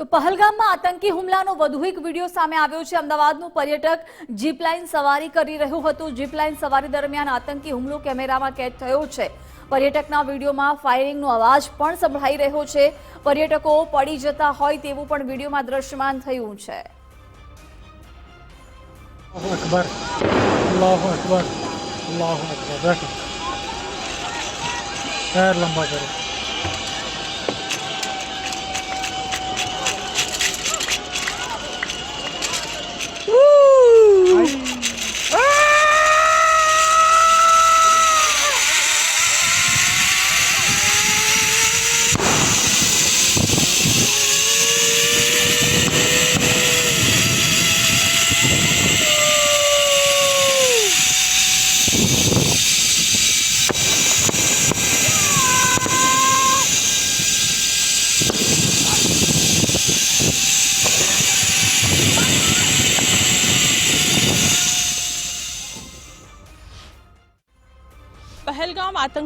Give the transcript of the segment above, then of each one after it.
તો પહલગામમાં આતંકી હુમલાનો વધુ એક વીડિયો સામે આવ્યો છે. અમદાવાદનું પર્યટક જીપલાઇન સવારી કરી રહ્યું હતું. જીપલાઇન સવારી દરમિયાન આતંકી હુમલો કેમેરામાં કેદ થયો છે. પર્યટકના વિડીયોમાં ફાયરિંગનો અવાજ પણ સંભળાઈ રહ્યો છે. પર્યટકો પડી જતા હોય તેવું પણ વિડીયોમાં દ્રશ્યમાન થયું છે. અકબર અકબર અકબર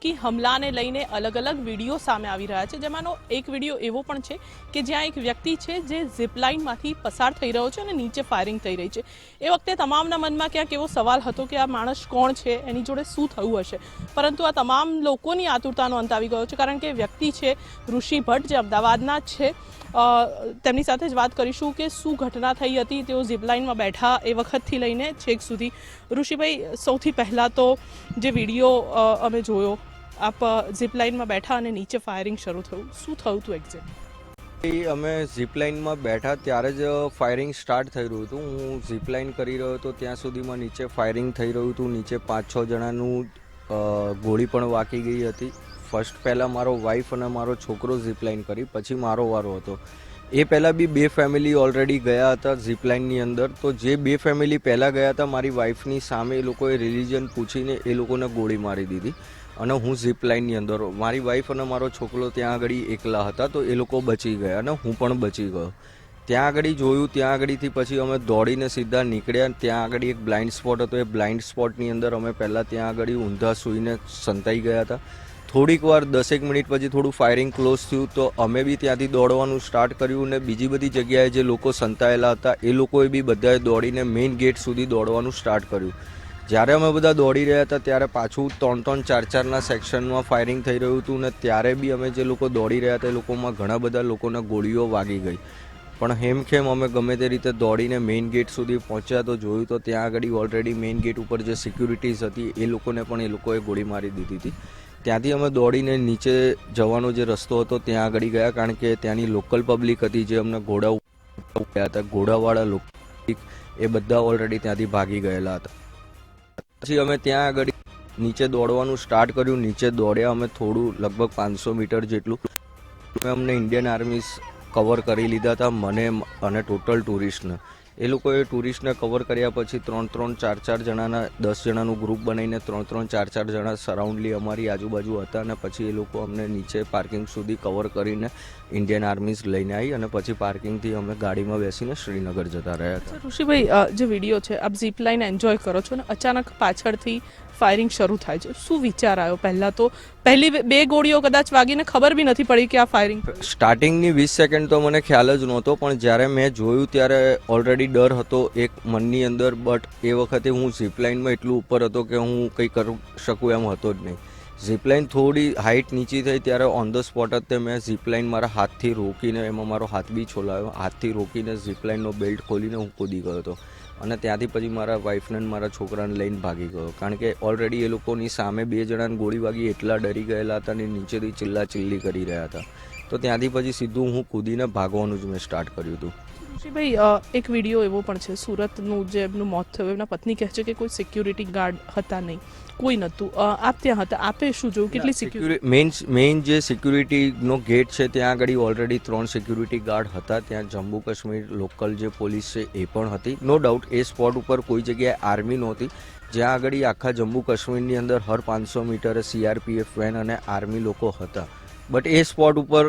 આતંકી હમલાને લઈને અલગ અલગ વીડિયો સામે આવી રહ્યા છે. જેમાંનો એક વીડિયો એવો પણ છે કે જ્યાં એક વ્યક્તિ છે જે ઝીપલાઇનમાંથી પસાર થઈ રહ્યો છે અને નીચે ફાયરિંગ થઈ રહી છે. એ વખતે તમામના મનમાં ક્યાંક એવો સવાલ હતો કે આ માણસ કોણ છે? એની જોડે શું થયું હશે? પરંતુ આ તમામ લોકોની આતુરતાનો અંત આવી ગયો છે કારણ કે વ્યક્તિ છે ઋષિ ભટ્ટ, જે અમદાવાદના છે. તેમની સાથે જ વાત કરીશું કે શું ઘટના થઈ હતી. તેઓ ઝીપલાઇનમાં બેઠા એ વખતથી લઈને છેક સુધી. ઋષિભાઈ, સૌથી પહેલાં તો જે વીડિયો અમે જોયો આપ ઝીપલાઇનમાં બેઠા અને નીચે ફાયરિંગ શરૂ થયું. શું થયું હતું એક્ઝેક્ટ અમે ઝીપલાઇનમાં બેઠા ત્યારે જ ફાયરિંગ સ્ટાર્ટ થઈ રહ્યું હતું. હું ઝીપલાઇન કરી રહ્યો હતો. ત્યાં સુધીમાં નીચે ફાયરિંગ થઈ રહ્યું હતું. નીચે પાંચ છ જણાનું ગોળી પણ વાકી ગઈ હતી. ફર્સ્ટ પહેલાં મારો વાઈફ અને મારો છોકરો ઝીપલાઇન કરી, પછી મારો વારો હતો. એ પહેલાં બી બે ફેમિલી ઓલરેડી ગયા હતા ઝીપલાઇનની અંદર. તો જે બે ફેમિલી પહેલાં ગયા હતા, મારી વાઈફની સામે એ લોકોએ રિલિજન પૂછીને એ લોકોને ગોળી મારી દીધી. અને હું ઝીપ લાઇનની અંદર, મારી વાઈફ અને મારો છોકરો ત્યાં આગળ એકલા હતા તો એ લોકો બચી ગયા અને હું પણ બચી ગયો. ત્યાં આગળ જોયું, ત્યાં આગળથી પછી અમે દોડીને સીધા નીકળ્યા. ત્યાં આગળ એક બ્લાઇન્ડ સ્પોટ હતો. એ બ્લાઇન્ડ સ્પોટની અંદર અમે પહેલાં ત્યાં આગળ ઊંધા સૂઈને સંતાઈ ગયા હતા. થોડીક વાર, દસેક મિનિટ પછી થોડું ફાયરિંગ ક્લોઝ થયું તો અમે બી ત્યાંથી દોડવાનું સ્ટાર્ટ કર્યું ને બીજી બધી જગ્યાએ જે લોકો સંતાયેલા હતા, એ લોકોએ બી બધાએ દોડીને મેઇન ગેટ સુધી દોડવાનું સ્ટાર્ટ કર્યું. જ્યારે અમે બધા દોડી રહ્યા હતા, ત્યારે પાછું ત્રણ ત્રણ ચાર ચારના સેક્શનમાં ફાયરિંગ થઈ રહ્યું હતું ને ત્યારે બી અમે જે લોકો દોડી રહ્યા હતા, એ લોકોમાં ઘણા બધા લોકોને ગોળીઓ વાગી ગઈ. પણ હેમખેમ અમે ગમે તે રીતે દોડીને મેઇન ગેટ સુધી પહોંચ્યા તો જોયું તો ત્યાં આગળ ઓલરેડી મેઇન ગેટ ઉપર જે સિક્યુરિટીઝ હતી, એ લોકોને પણ એ લોકોએ ગોળી મારી દીધી હતી. ત્યાંથી અમે દોડીને નીચે જવાનો જે રસ્તો હતો, ત્યાં આગળ ગયા કારણ કે ત્યાંની લોકલ પબ્લિક હતી જે અમને ઘોડા ઉપર ગયા હતા. ઘોડાવાળા લોકો એ બધા ઓલરેડી ત્યાંથી ભાગી ગયેલા હતા. પછી અમે ત્યાં આગળ નીચે દોડવાનું સ્ટાર્ટ કર્યું. નીચે દોડ્યા અમે થોડું, લગભગ પાંચસો મીટર જેટલું. અમે અમને ઇન્ડિયન આર્મી કવર કરી લીધા હતા, મને, અને ટોટલ ટુરિસ્ટને એ લોકોએ ટુરિસ્ટને કવર કર્યા પછી ત્રણ ત્રણ ચાર ચાર જણાના દસ જણાનું ગ્રુપ બનાવીને ત્રણ ત્રણ ચાર ચાર જણા સરાઉન્ડલી અમારી આજુબાજુ હતા અને પછી એ લોકો અમને નીચે પાર્કિંગ સુધી કવર કરીને ઇન્ડિયન આર્મીઝ લઈને આવી અને પછી પાર્કિંગથી અમે ગાડીમાં બેસીને શ્રીનગર જતા રહ્યા હતા. ઋષિભાઈ જે વીડિયો છે આપ ઝીપ લાઈન એન્જોય કરો છો અને અચાનક પાછળથી ફાયરિંગ શરૂ થાય છે. શું વિચાર આવ્યો? પહેલાં તો પહેલી બે- બે ગોળીઓ કદાચ વાગીને ખબર બી નથી પડી કે આ ફાયરિંગ સ્ટાર્ટિંગની વીસ સેકન્ડ તો મને ખ્યાલ જ નહોતો પણ જ્યારે મેં જોયું ત્યારે ઓલરેડી ડર હતો એક મનની અંદર બટ એ વખતે હું ઝીપલાઇનમાં એટલું ઉપર હતો કે હું કંઈ કરી શકું એમ હતો જ નહીં. ઝીપલાઇન થોડી હાઇટ નીચી થઈ ત્યારે ઓન ધ સ્પોટ જ તે મેં ઝીપલાઇન મારા હાથથી રોકીને, એમાં મારો હાથ બી છોલાયો. હાથથી રોકીને ઝીપલાઇનનો બેલ્ટ ખોલીને હું કૂદી ગયો હતો. અને ત્યાંથી પછી મારા વાઈફને મારા છોકરાને લઈને ભાગી ગયો. કારણ કે ઓલરેડી એ લોકોની સામે બે જણાને ગોળી વાગી એટલા ડરી ગયેલા હતા અને નીચેથી ચિલ્લા ચિલ્લી કરી રહ્યા હતા. તો ત્યાંથી પછી સીધું હું કૂદીને ભાગવાનું જ મેં સ્ટાર્ટ કર્યું હતું. ઋષિભાઈ ભાઈ એક વીડિયો એવો પણ છે સુરતનું જે એમનું મોત થયું એમના પત્ની કહે છે કે કોઈ સિક્યુરિટી ગાર્ડ હતા નહીં કોઈ નહોતું. આપ ત્યાં હતા આપે શું જોયું? કેટલી સિક્યુરિટી મેઇન મેઇન જે સિક્યુરિટીનો ગેટ છે ત્યાં આગળ ઓલરેડી ત્રણ સિક્યુરિટી ગાર્ડ હતા ત્યાં જમ્મુ કાશ્મીર લોકલ જે પોલીસ છે એ પણ હતી. નો ડાઉટ એ સ્પોટ ઉપર કોઈ જગ્યાએ આર્મી નહોતી. જ્યાં આગળ આખા જમ્મુ કાશ્મીરની અંદર હર પાંચસો મીટરે સીઆરપીએફ વેન અને આર્મી લોકો હતા. બટ એ સ્પોટ ઉપર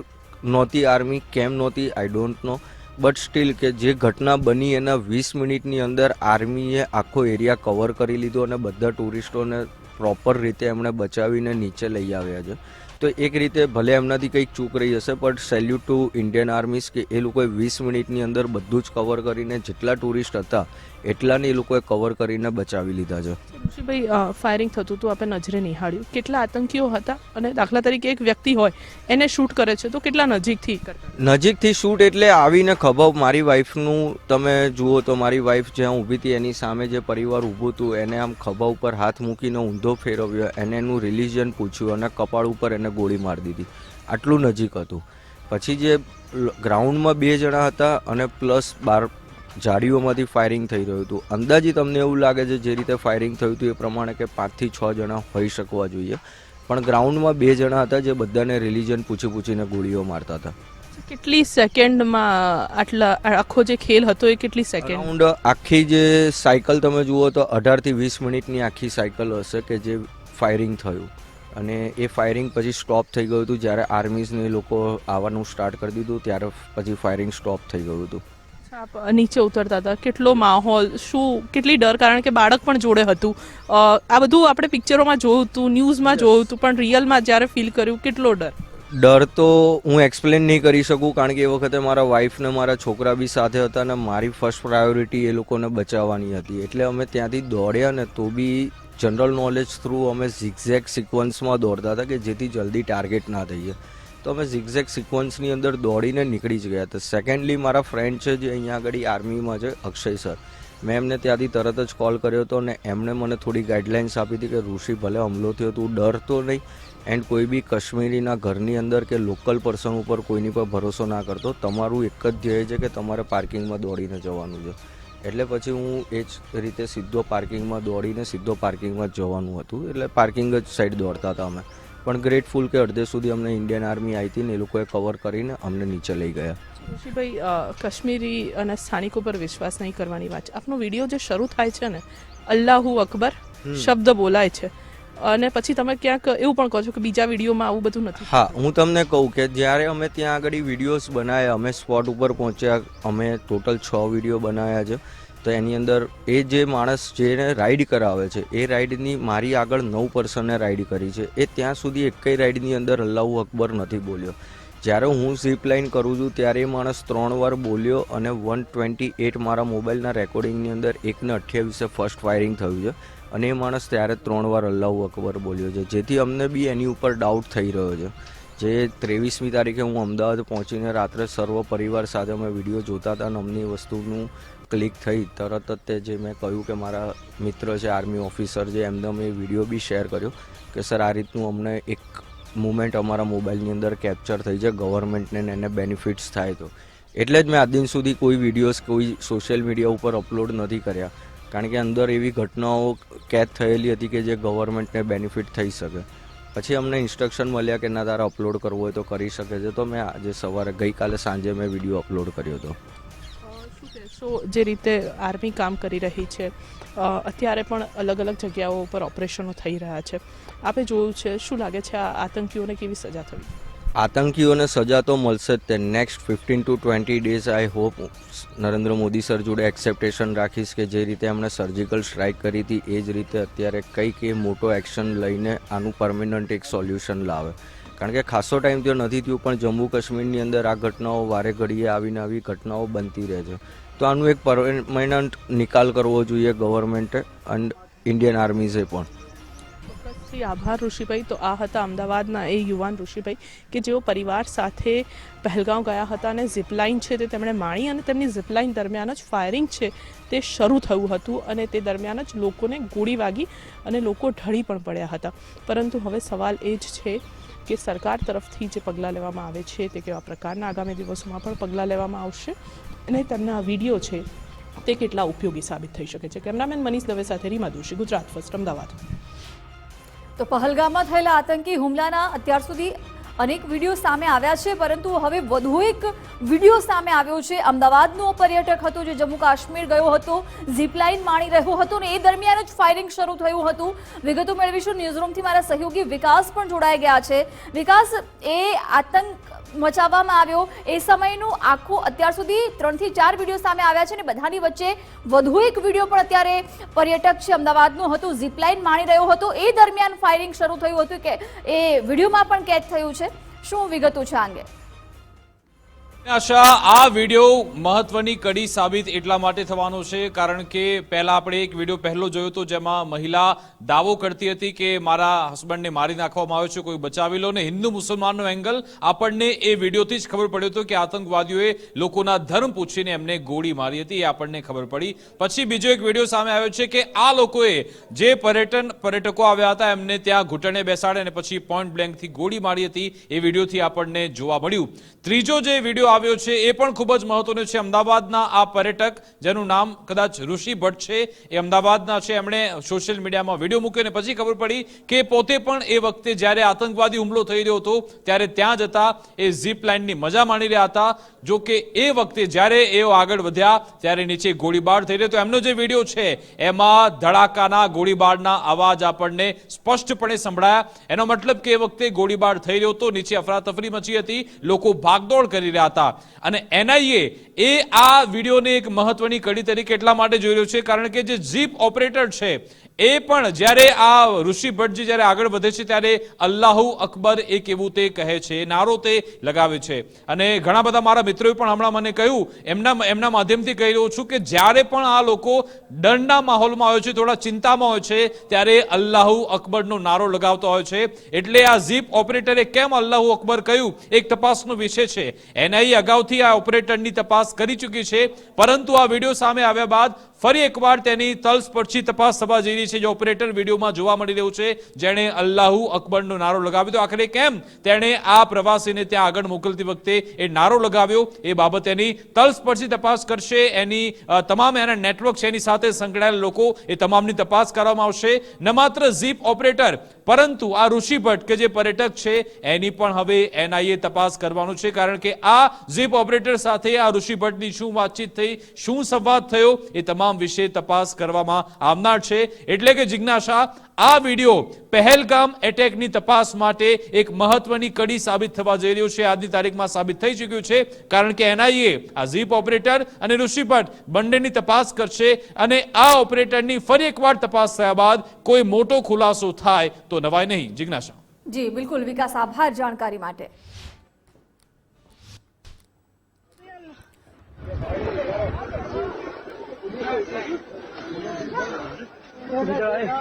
નહોતી આર્મી કેમ નહોતી? I don't know but still કે જે ઘટના બની એના વીસ મિનિટની અંદર આર્મીએ આખો એરિયા કવર કરી લીધો અને બધા ટુરિસ્ટોને પ્રોપર રીતે એમણે બચાવીને નીચે લઈ આવ્યા છે. તો એક રીતે ભલે એમનાથી કંઈક ચૂક રહી હશે પણ સેલ્યુટ ટુ ઇન્ડિયન આર્મીસ કે એ લોકોએ વીસ મિનિટની અંદર બધું જ કવર કરીને જેટલા ટુરિસ્ટ હતા એટલાને એ લોકોએ કવર કરીને બચાવી લીધા છે. ભાઈ ફાયરિંગ થતું હતું આપણે નજરે નિહાળ્યું. કેટલા આતંકીઓ હતા અને દાખલા તરીકે એક વ્યક્તિ હોય એને શૂટ કરે છે તો કેટલા નજીકથી નજીકથી શૂટ એટલે આવીને ખબર મારી વાઈફનું તમે જુઓ તો મારી વાઈફ જ્યાં ઊભી હતી એની સામે જે પરિવાર ઊભું હતું એને આમ ખભા ઉપર હાથ મૂકીને ઊંધો ફેરવ્યો એને એનું રિલિજન પૂછ્યું અને કપાળ ઉપર એને ગોળી મારી દીધી. આટલું નજીક હતું. પછી જે ગ્રાઉન્ડમાં બે જણા હતા અને પ્લસ બાર ઝાડીઓમાંથી ફાયરિંગ થઈ રહ્યું હતું. અંદાજી તમને એવું લાગે છે જે રીતે ફાયરિંગ થયું હતું એ પ્રમાણે કે પાંચથી છ જણા હોઈ શકવા જોઈએ. પણ ગ્રાઉન્ડમાં બે જણા હતા જે બધાને રિલિજન પૂછી પૂછીને ગોળીઓ મારતા હતા. કેટલી સેકન્ડમાં આટલા આખો જે ખેલ હતો એ કેટલી સેકન્ડ આખી જે સાયકલ તમે જુઓ તો અઢારથી વીસ મિનિટની આખી સાયકલ હશે કે જે ફાયરિંગ થયું. અને એ ફાયરિંગ પછી સ્ટોપ થઈ ગયું હતું. જ્યારે આર્મીઝને લોકો આવવાનું સ્ટાર્ટ કરી દીધું ત્યારે પછી ફાયરિંગ સ્ટોપ થઈ ગયું હતું. આપ નીચે ઉતરતા હતા? કેટલો માહોલ? શું કેટલી ડર? કારણ કે બાળક પણ જોડે હતું. આ બધું આપણે પિક્ચરોમાં જોયું હતું ન્યૂઝમાં જોયું હતું પણ રિયલમાં જ્યારે ફીલ કર્યું કેટલો ડર? ડર તો હું એક્સપ્લેન નહીં કરી શકું કારણ કે એ વખતે મારા વાઈફને મારા છોકરા બી સાથે હતા અને મારી ફર્સ્ટ પ્રાયોરિટી એ લોકોને બચાવવાની હતી. એટલે અમે ત્યાંથી દોડ્યા ને તો બી જનરલ નોલેજ થ્રુ અમે ઝિગઝેક સિક્વન્સમાં દોડતા હતા કે જેથી જલ્દી ટાર્ગેટ ના થઈએ તો અમે ઝિગઝેક સિક્વન્સની અંદર દોડીને નીકળી જ ગયા. હતા સેકન્ડલી મારા ફ્રેન્ડ છે જે અહીંયા આગળ આર્મીમાં છે, અક્ષય સર મેં એમને ત્યાંથી તરત જ કોલ કર્યો હતો અને એમણે મને થોડી ગાઈડલાઇન્સ આપી હતી કે, ઋષિ, ભલે હુમલો થયો તું ડર તો નહીં એન્ડ કોઈ બી કશ્મીરીના ઘરની અંદર કે લોકલ પર્સન ઉપર કોઈની પર ભરોસો ના કરતો. તમારું એક જ ધ્યેય છે કે તમારે પાર્કિંગમાં દોડીને જવાનું છે. એટલે પછી હું એ જ રીતે સીધો પાર્કિંગમાં દોડીને સીધો પાર્કિંગમાં જવાનું હતું. એટલે પાર્કિંગ જ સાઈડ દોડતા હતા અમે. પણ ગ્રેટફુલ કે અડધે સુધી અમને ઇન્ડિયન આર્મી આવી હતી ને એ લોકોએ કવર કરીને અમને નીચે લઈ ગયા. ઋષિભાઈ કાશ્મીરી અને સ્થાનિકો પર વિશ્વાસ નહીં કરવાની વાત છે. આપનો વીડિયો જે શરૂ થાય છે ને અલ્લાહુ અકબર શબ્દ બોલાય છે. અને પછી તમે ક્યાંક એવું પણ કહો છો કે બીજા વિડીયોમાં આવું બધું નથી. હા હું તમને કહું કે જ્યારે અમે ત્યાં આગળ વિડીયોઝ બનાવ્યા અમે સ્પોટ ઉપર પહોંચ્યા અમે ટોટલ છ વીડિયો બનાવ્યા છે. તો એની અંદર એ જે માણસ જેને રાઈડ કરાવે છે, એ રાઈડની મારી આગળ નવ પર્સને રાઈડ કરી છે. એ ત્યાં સુધી એકેય રાઈડની અંદર અલ્લાઉ અકબર નથી બોલ્યો. જ્યારે હું ઝીપ લાઇન કરું છું, ત્યારે એ માણસ ત્રણ વાર બોલ્યો અને વન ટ્વેન્ટી એટ મારા મોબાઈલના રેકોર્ડિંગની અંદર એકને અઠ્યાવીસે ફર્સ્ટ ફાયરિંગ થયું છે. અને એ માણસ ત્યારે ત્રણ વાર અલ્લાઉ અકબર બોલ્યો છે. જેથી અમને બી એની ઉપર ડાઉટ થઈ રહ્યો છે. જે ત્રેવીસમી તારીખે હું અમદાવાદ પહોંચીને રાત્રે સર્વ પરિવાર સાથે અમે વીડિયો જોતા હતા અને અમને એ વસ્તુનું ક્લિક થઈ તરત જ તે જે મેં કહ્યું કે મારા મિત્ર છે, આર્મી ઓફિસર છે, એમને અમે વીડિયો બી શેર કર્યો કે સર, આ રીતનું અમને એક મુમેન્ટ અમારા મોબાઈલની અંદર કેપ્ચર થઈ છે ગવર્મેન્ટને એને બેનિફિટ્સ થાય તો. એટલે જ મેં આજ દિન સુધી કોઈ વિડીયોઝ, કોઈ સોશિયલ મીડિયા ઉપર અપલોડ નથી કર્યા. કારણ કે અંદર એવી ઘટનાઓ કેદ થયેલી હતી કે જે ગવર્મેન્ટને બેનિફિટ થઈ શકે. પછી અમને ઇન્સ્ટ્રક્શન મળ્યા કે ના, તારે અપલોડ કરવો હોય તો કરી શકે છે. તો મેં આજે સવારે ગઈકાલે સાંજે મેં વીડિયો અપલોડ કર્યો હતો. કહેશો જે રીતે આર્મી કામ કરી રહી છે અત્યારે પણ અલગ અલગ જગ્યાઓ ઉપર ઓપરેશનો થઈ રહ્યા છે. આપે જોયું છે, શું લાગે છે આ આતંકીઓને કેવી સજા થવી? આતંકીઓને સજા તો મળશે જ તે next fifteen to twenty days I hope Narendra Modi sir જોડે એક્સેપ્ટેશન રાખીશ કે જે રીતે એમણે સર્જિકલ સ્ટ્રાઇક કરી હતી, એ જ રીતે અત્યારે કંઈક એ મોટો એક્શન લઈને આનું પરમેનન્ટ એક સોલ્યુશન લાવે. કારણ કે ખાસો ટાઈમ ત્યાં નથી થયું, પણ જમ્મુ કાશ્મીરની અંદર આ ઘટનાઓ વારે ઘડીએ આવીને આવી ઘટનાઓ બનતી રહે છે. તો આનું એક પરમેનન્ટ નિકાલ કરવો જોઈએ ગવર્મેન્ટે એન્ડ ઇન્ડિયન આર્મીઝે પણ. ચોક્કસથી આભાર ઋષિભાઈ. તો આ હતા અમદાવાદના એ યુવાન ઋષિભાઈ કે જેઓ પરિવાર સાથે પહેલગાંવ ગયા હતા અને ઝીપલાઇન છે તે તેમણે માણી અને તેમની ઝીપલાઇન દરમિયાન જ ફાયરિંગ છે તે શરૂ થયું હતું અને તે દરમિયાન જ લોકોને ગોળી વાગી અને લોકો ઢળી પણ પડ્યા હતા. પરંતુ હવે સવાલ એ જ છે કે સરકાર તરફથી જે પગલાં લેવામાં આવે છે તે કેવા પ્રકારના આગામી દિવસોમાં પણ પગલાં લેવામાં આવશે અને તેમના વીડિયો છે તે કેટલા ઉપયોગી સાબિત થઈ શકે છે? કેમેરામેન મનીષ દવે સાથે રીમા દોશી, ગુજરાત ફર્સ્ટ, અમદાવાદ. તો પહલગામમાં થયેલા આતંકી હુમલાના અત્યાર સુધી અનેક વીડિયો સામે આવ્યા છે, પરંતુ હવે વધુ એક વીડિયો સામે આવ્યો છે. અમદાવાદનો પર્યટક હતો જે જમ્મુ કાશ્મીર ગયો હતો, ઝીપલાઇન માણી રહ્યો હતો ને એ દરમિયાન જ ફાયરિંગ શરૂ થયું હતું. વિગતો મેળવીશું. ન્યૂઝરૂમથી મારા સહયોગી વિકાસ પણ જોડાઈ ગયા છે. વિકાસ, એ આતંક મચાવવામાં આવ્યો. એ સમયનું આખું અત્યાર સુધી ત્રણથી ચાર વીડિયો સામે આવ્યા છે અને બધાની વચ્ચે વધુ એક વીડિયો પણ અત્યારે પર્યટક છે. અમદાવાદનું હતું ઝીપલાઇન માણી રહ્યો હતો. એ દરમિયાન ફાયરિંગ શરૂ થયું હતું કે એ વિડીયોમાં પણ કેદ થયું છે. શું વિગતો છે આ અંગે? આશા, આ વીડિયો મહત્વની કડી સાબિત એટલા માટે થવાનો છે, કારણ કે પહેલા આપણે એક વીડિયો પહેલો જોયો હતો જેમાં મહિલા દાવો કરતી હતી કે મારા હસબન્ડને મારી નાખવામાં આવ્યો છે, કોઈ બચાવી લો ને. હિન્દુ મુસલમાનનો એંગલ આપણને એ વિડીયોથી જ ખબર પડ્યો હતો કે આતંકવાદીઓએ લોકોના ધર્મ પૂછીને એમને ગોળી મારી હતી, એ આપણને ખબર પડી. પછી બીજો એક વીડિયો સામે આવ્યો છે કે આ લોકોએ જે પર્યટન પર્યટકો આવ્યા હતા, એમને ત્યાં ઘૂંટણે બેસાડે અને પછી પોઈન્ટ બ્લેન્કથી ગોળી મારી હતી, એ વિડીયોથી આપણને જોવા મળ્યું. ત્રીજો જે વીડિયો આવ્યો છે, એ પણ ખૂબ જ મહત્વનો છે. અમદાવાદના આ પર્યટક, જેનું નામ કદાચ ઋષિ ભટ્ટ છે, એ અમદાવાદના છે. એમણે સોશિયલ મીડિયામાં વીડિયો મૂક્યો અને પછી ખબર પડી કે પોતે પણ એ વખતે જ્યારે આતંકવાદી હુમલો થઈ રહ્યો હતો, ત્યારે ત્યાં જતા એ ઝીપ લાઇનની મજા માણી રહ્યા હતા. જો કે એ વખતે જ્યારે એઓ આગળ વધ્યા, ત્યારે નીચે ગોળીબાર થઈ રહ્યો તો એમનો જે વીડિયો છે, એમાં ધડાકાના ગોળીબારના અવાજ આપણને સ્પષ્ટપણે સંભળાયા. એનો મતલબ કે એ વખતે ગોળીબાર થઈ રહ્યો હતો, નીચે અફરાતફરી મચી હતી. લોકો ભાગદોડ કરી રહ્યા હતા. અને એનઆઈએ એ આ વિડીયોને એક મહત્વની કડી તરીકે એટલા માટે જોઈ રહ્યો છે, કારણ કે જે જીપ ઓપરેટર છે એ પણ જ્યારે આ ઋષિ ભટ્ટજી જ્યારે આગળ વધે છે ત્યારે અલ્લાહુ અકબર એક એવું તે કહે છે, નારો તે લગાવે છે. અને ઘણા બધા મારા મિત્રોએ પણ હમણાં મને કહ્યું, એમના એમના માધ્યમથી કહી રહ્યો છું કે જ્યારે પણ આ લોકો દંડના માહોલમાં હોય છે, થોડા ચિંતામાં હોય છે, ત્યારે અલ્લાહુ અકબરનો નારો લગાવતો હોય છે. એટલે આ ઝીપ ઓપરેટરે કેમ અલ્લાહુ અકબર કહ્યું? એક તપાસનો વિષય છે. એનઆઈએ અગાઉથી આ ઓપરેટરની તપાસ કરી ચૂકી છે. પરંતુ આ વીડિયો સામે આવ્યા બાદ ફરી એકવાર તેની તલસ્પર્શી તપાસ થવા જઈ રહી છે જે ઓપરેટર વિડીયોમાં જોવા મળી રહ્યું છે. જેણે અલ્લાહુ અકબરનો નારો લગાવ્યો તો આખરે કેમ તેણે આ પ્રવાસીને ત્યાં આગળ મોકલતી વખતે એ નારો લગાવ્યો? એ બાબત એની તલસ્પર્શી તપાસ કરશે. એની તમામ એના નેટવર્ક છે એની સાથે સંકળાયેલા લોકો એ તમામની તપાસ કરવામાં આવશે. ન માત્ર ઝીપ ઓપરેટર, પરંતુ આ ઋષિ ભટ્ટ કે જે પર્યટક છે, એની પણ હવે એનઆઈએ તપાસ કરવાનું છે. કારણ કે આ ઝીપ ઓપરેટર સાથે આ ઋષિ ભટ્ટની શું વાતચીત થઈ, શું સંવાદ થયો, એ તમામ વિશે તપાસ કરવામાં આવનાર છે. એટલે કે જિજ્ઞાસા, આ વીડિયો પહેલગામ એટેકની તપાસ માટે એક મહત્વની કડી સાબિત થવા જઈ રહ્યું છે. આજની તારીખમાં સાબિત થઈ ચૂક્યું છે, કારણ કે એનઆઈએ આ ઝીપ ઓપરેટર અને ઋષિભટ્ટ બંનેની તપાસ કરશે અને આ ઓપરેટરની ફરી એકવાર તપાસ થયા બાદ કોઈ મોટો ખુલાસો થાય તો નવાય નહીં. જિજ્ઞાસા. જી, બિલકુલ. વિકાસ, આભાર જાણકારી માટે. 哎哎哎哎哎